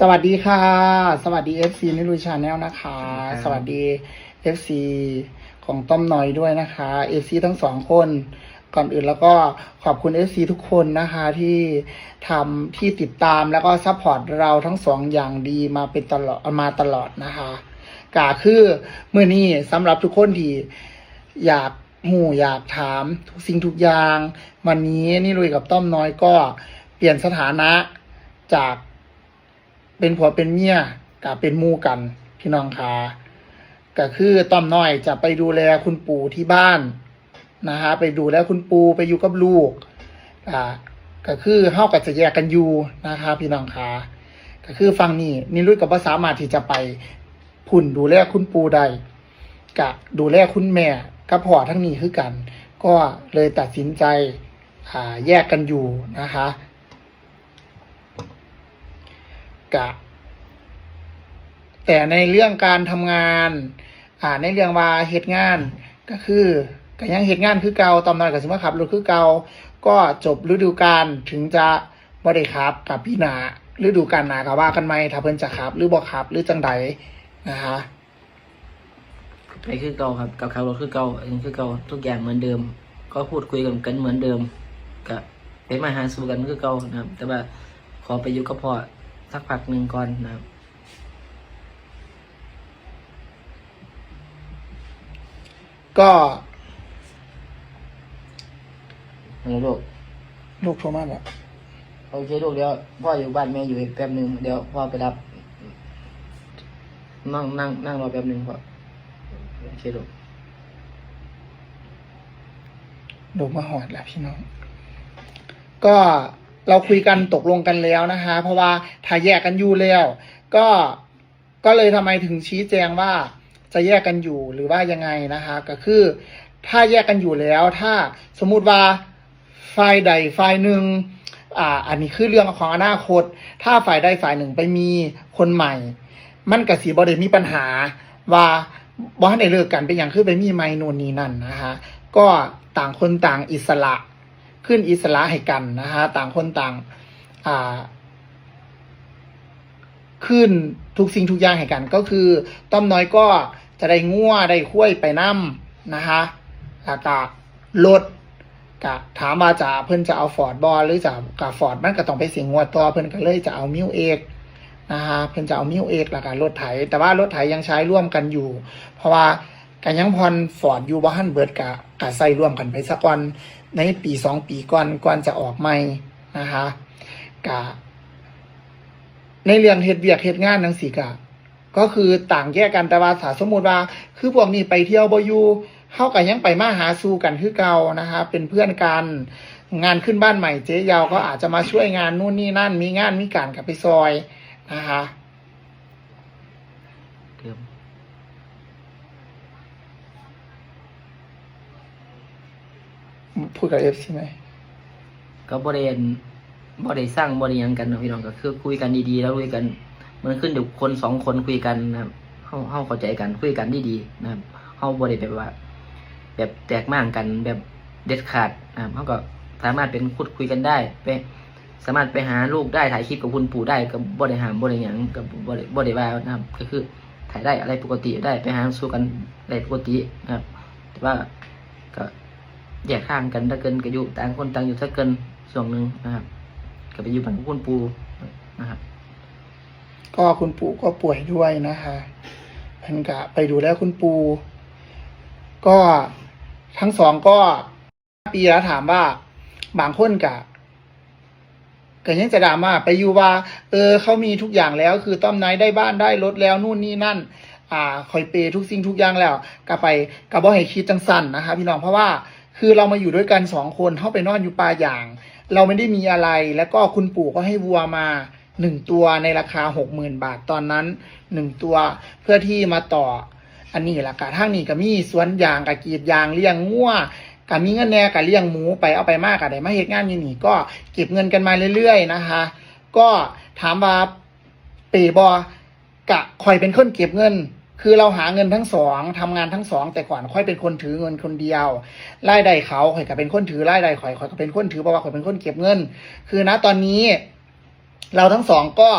สวัสดีค่ะ สวัสดี FC นิรุชาแนลนะคะครับสวัสดี FC ของต้อมน้อยด้วยนะคะ FC ทั้งสองคน ก่อนอื่นแล้วก็ขอบคุณ FC ทุกคนนะคะที่ทำที่ติดตามแล้วก็ซัพพอร์ตเราทั้งสองอย่างดีมาเป็นตลอดมาตลอดนะคะกาคือเมื่อนี้สำหรับทุกคนที่อยากหูอยากถามทุกสิ่งทุกอย่าง วันนี้นี่ลุยกับต้อมน้อยก็เปลี่ยนสถานะจาก เป็นผัวเป็นเมียกับเป็นมู่กัน พี่น้องคะก็คือต้อมน้อยจะไปดูแลคุณปู่ที่บ้านนะฮะไปดูแลคุณปู่ไปอยู่กับลูกอ่าก็คือเฮากับจะแยกกันอยู่นะคะพี่น้องคะก็คือฟังนี่นี่รุ่ยกับภาษามาที่จะไปพุ่นดูแลคุณปู่ได้กับดูแลคุณแม่กับพ่อทั้งนี้คือกัน ก็เลยตัดสินใจอ่าแยกกันอยู่นะคะ กะ แต่ในเรื่องการทำงาน อ่าในเรื่องว่าเหตุงานก็คือก็ยังเหตุงานคือเก่าตอนนั้นกับสมมติขับรถคือเก่าก็จบฤดูกาลถึงจะบ่ได้ขับกับพี่นาฤดูกาลหนาก็ว่ากันไหมถ้าเพิ่นจะขับ หรือบ่ขับ หรือจังใดนะคะไปคือเก่าครับกับขับรถคือเก่าอันนี้คือเก่าทุกอย่างเหมือนเดิม ก็พูดคุยกันกันเหมือนเดิมก็ไปมาหาสู่กันคือเก่านะครับ แต่ว่าขอไปอยู่กับพ่อ สักพักหนึ่งก่อนนะครับ ก็ฮัลโหลลูกลูกโทรมาแบบโอเคลูกเดี๋ยวพ่ออยู่บ้านแม่อยู่อีกแป๊บหนึ่งเดี๋ยวพ่อไปรับ นั่งนั่งนั่งรอแป๊บหนึ่งพ่อโอเคลูกลูกมาหอดแล้วพี่น้อง ก็ เราคุยกันตกลงกันแล้วนะคะ เพราะว่าถ้าแยกกันอยู่แล้วก็ก็เลยทำไมถึงชี้แจงว่าจะแยกกันอยู่หรือว่ายังไงนะคะ ก็คือ ถ้าแยกกันอยู่แล้ว ถ้าสมมุติว่าฝ่ายใดฝ่ายหนึ่งอ่าอันนี้คือเรื่องของอนาคต ถ้าฝ่ายใดฝ่ายหนึ่งไปมีคนใหม่ มันกับสีบอดมีปัญหา ว่าบอสได้เลิกกันเป็นอย่างคือไปมีไมนูนนี่นั่นนะคะ ก็ต่างคนต่างอิสระ ขึ้นอิสระให้กันนะคะต่างคนต่างอ่าขึ้นทุกสิ่งทุกอย่างให้กัน ก็คือต้อมน้อยก็จะได้งัวได้คุ้ยไปนํนะคะแล้วก็รถกะถามว่าจะเพิ่นจะเอาฟอร์ดบอลหรือจะกับฟอร์ดมันก็ต้องไปเสียงงัวต่อเพิ่นก็เลยจะเอามิวเอกนะคะเพิ่นจะเอามิวเอกแล้วก็รถไถ แต่ว่ารถไถยังใช้ร่วมกันอยู่ เพราะว่ากันยังพรฟอร์ดอยู่บ่ฮันเบิดกะกะใส่ร่วมกันไปสักวัน ในปีสองปีก่อนก่อนจะออกใหม่นะคะกะในเรื่องเฮ็ดเวียกเฮ็ดงานจังซี่กะก็คือต่างแยกกันแต่ว่าถ้าสมมุติว่า คือพวกนี้ไปเที่ยวบอยู่เฮาก็ยังไปมาหาสู่กันคือเก่านะคะ เป็นเพื่อนกันงานขึ้นบ้านใหม่เจ๊ยาวก็อาจจะมาช่วยงานนู่นนี่นั่น มีงานมีการกับไปซอยนะคะ เดิม พูดกับ FC ไหมก็บริเวณบริสร้างบริยังกันนะพี่น้องก็คือคุยกันดีๆแล้วคุยกัน มันขึ้นเดี๋ยวคนสองคนคุยกันนะครับเข้าเข้าเข้าใจกันคุยกันดีๆนะครับเข้าบริแบบว่า แบบแตกม่างกันแบบเด็ดขาดนะครับเขาก็สามารถเป็นพูดคุยกันได้ไปสามารถไปหาลูกได้ถ่ายคลิปกับคุณปู่ได้กับบริหารบริยังกับบริบริวานะครับ ก็คือถ่ายได้อะไรปกติได้ไปหาสู่กันอะได้ปกตินะครับ แต่ว่าก็ แยกทางกันถ้าเกินก็อยู่ต่างคนต่างอยู่ถ้าเกินส่วนหนึ่งนะครับก็ไปอยู่บ้านคุณปู่นะครับก็คุณปู่ก็ป่วยด้วยนะคะเพิ่นกะไปดูแลคุณปู่ก็ทั้งสองก็ปีแล้วถามว่า บางคนกะก็ยังจะด่าม่าไปอยู่ว่า เออเขามีทุกอย่างแล้ว คือต้อมไนได้บ้านได้รถแล้วนู่นนี่นั่น อ่า คอยเปย์ทุกสิ่งทุกอย่างแล้วก็ไปกับบ่ให้คิดจังสันนะคะ พี่น้องเพราะว่า คือเรามาอยู่ด้วยกันสองคนเข้าไปนอนอยู่ป่าอย่าง เราไม่ได้มีอะไร แล้วก็คุณปู่ก็ให้วัวมาหนึ่งตัวในราคาหกหมื่นบาทตอนนั้นหนึ่งตัวเพื่อที่มาต่อ อันนี้ละกะทั้งนี้ก็มีสวนยางกับกรีดยางเลี้ยงงัวกับมีเงินแน่กับเลี้ยงหมูไปเอาไปมากกับได้มาเหตุงานยู่นี่ก็เก็บเงินกันมาเรื่อยๆนะคะ ก็ถามว่าเปบอ กะคอยเป็นคนเก็บเงิน คือเราหาเงินทั้งสองทำงานทั้งสอง แต่ก่อนค่อยเป็นคนถือเงินคนเดียวรายได้เขาข่อยก็เป็นคนถือรายได้ข่อยข่อยก็เป็นคนถือเพราะว่าข่อยเป็นคนเก็บเงิน คือนะตอนนี้ เราทั้งสองก็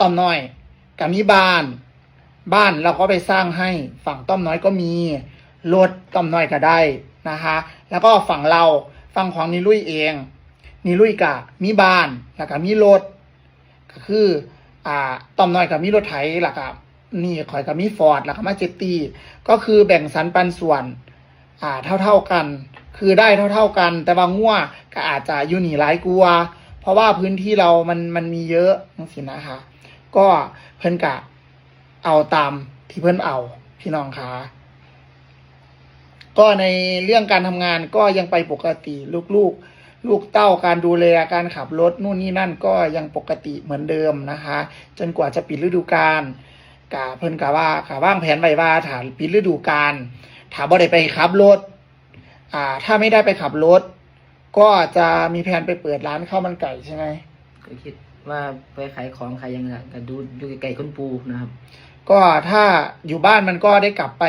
ต้อมน้อยกับมีบ้าน บ้านเราก็ไปสร้างให้ฝั่งต้อมน้อยก็มีรถต้อมน้อยก็ได้นะคะ แล้วก็ฝั่งเราฝั่งของนิลุยเองนิลุยกะมีบ้านแล้วก็มีรถก็คือ อ่าต้อมน้อยกับมีรถไถแล้วก็ นี่ข่อยกับมีฟอร์ดแล้วก็มาเจตตีก็คือแบ่งสรรปันส่วน อ่าเท่า ๆกัน คือได้เท่า ๆกัน แต่ว่างงัวก็อาจจะอยู่หนีหลายกลัว เพราะว่าพื้นที่เรามันมันมีเยอะจังสินะคะ ก็เพิ่นกะเอาตามที่เพิ่นเอา พี่น้องคะก็ในเรื่องการทำงานก็ยังไปปกติลูกๆ ลูกเต้าการดูแลการขับรถนู่นนี่นั่นก็ยังปกติเหมือนเดิมนะคะ จนกว่าจะปิดฤดูกาล กะเพิ่นกะว่ากะว่างแผนไว้ว่าถ้าปิดฤดูกาลถ้าบ่ได้ไปขับรถอ่า ถ้าไม่ได้ไปขับรถ ก็จะมีแผนไปเปิดร้านข้าวมันไก่ใช่ไหมก็คิดว่าไปขายของขายหยังไงก็ดูอยู่ไกลๆคุณปูนะครับ ก็ถ้าอยู่บ้านมันก็ได้กลับไป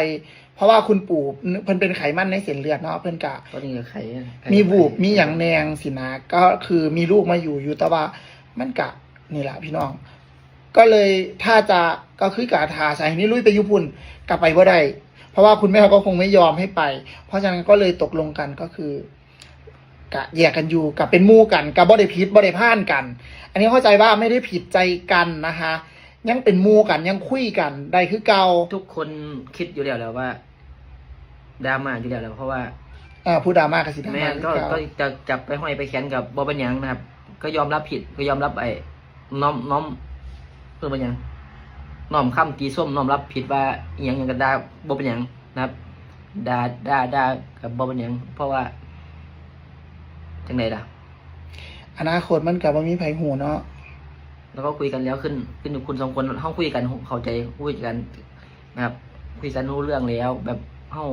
เพราะว่าคุณปู่เพิ่นเป็นไขมันในเส้นเลือดเนาะเพิ่นกะ ก็นี่ก็ไข่มีบูบมีอย่างแนงสินะก็คือมีลูกมาอยู่อยู่แต่ว่ามันกะนี่แหละพี่น้อง ก็เลยถ้าจะก็คือกะทาใส่นี่ลุยไปญี่ปุ่นกลับไปว่าได้ เพราะว่าคุณแม่ก็คงไม่ยอมให้ไป เพราะฉะนั้นก็เลยตกลงกันก็คือกะแยกกันอยู่กับเป็นหมู่กันกับบ่ได้ผิดบ่ได้พลาดกัน อันนี้เข้าใจว่าไม่ได้ผิดใจกันนะคะ ยังเป็นหมู่กันยังคุยกันได้คือเก่าทุกคนคิดอยู่แล้วแหล้วว่าดราม่าอยู่แล้วแหล้วเพราะว่าอ่าผู้ดราม่ากับสิดราแม่ม่าก็คือเก่าก็จะจับไปห้อยไปแขนกับบอบันยังนะครับ ก็ยอมรับผิดก็ยอมรับไอ้น้อมน้อม เพื่อบันยังน้อมคำตีส้มน้อมรับผิดว่าอหยังอยังกับดาบอบันยังนะครับดาดาดากับบอบันยังเพราะว่าจังไดล่ะ อนาคตมันกับว่ามีไผหูเนาะแล้วก็คุยกันแล้วขึ้นขึ้นอยู่คุณสองคนห้องคุยกันเข้าใจคุยกันนะครับคุยกันรู้เรื่องแล้ว แบบเฮา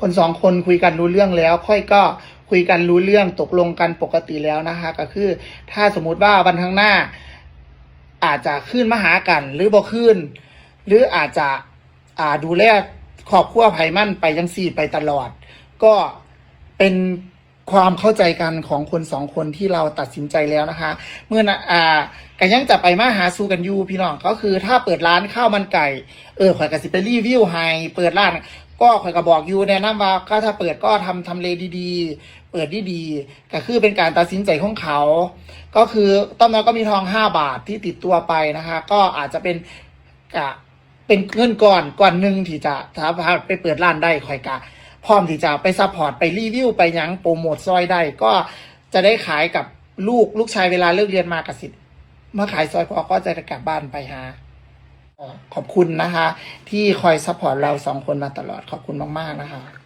คนสองคนคุยกันรู้เรื่องแล้ว ค่อยก็คุยกันรู้เรื่องตกลงกันปกติแล้วนะคะ ก็คือ ถ้าสมมุติว่าวันข้างหน้า อาจจะขึ้นมาหากัน หรือบ่ขึ้น หรืออาจจะอ่าดูแลครอบครัวไผ่มั่นไปยังสี่ไปตลอด ก็เป็นความเข้าใจกันของคนสองคนที่เราตัดสินใจแล้วนะคะ เมื่อนะอ่ากันยังจะไปมาหาสู่กันอยู่พี่น้องก็คือถ้าเปิดร้านข้าวมันไก่ เออข่อยกสิไปรีวิวให้เปิดร้าน ก็ข่อยก็บอกอยู่แนะนำว่าก็ถ้าเปิดก็ทำทำเลดีๆ เปิดดีๆก็คือเป็นการตัดสินใจของเขา ก็คือต้อมน้อยก็มีทองห้าบาทที่ติดตัวไปนะคะ ก็อาจจะเป็นกะเป็นเงินก่อนก่อนหนึ่งที่จะถ้าพาไปเปิดร้านได้ข่อยกะพร้อมที่จะไปซัพพอร์ตไปรีวิวไปยังโปรโมทซอยได้ก็จะได้ขายกับลูกลูกชายเวลาเลิกเรียนมากสิเมื่อขายซอยพอก็จะกลับบ้านไปหา ขอบคุณนะคะ ที่คอยซัพพอร์ตเราสองคนมาตลอดขอบคุณมาก ๆ นะคะขอบคุณนะคะ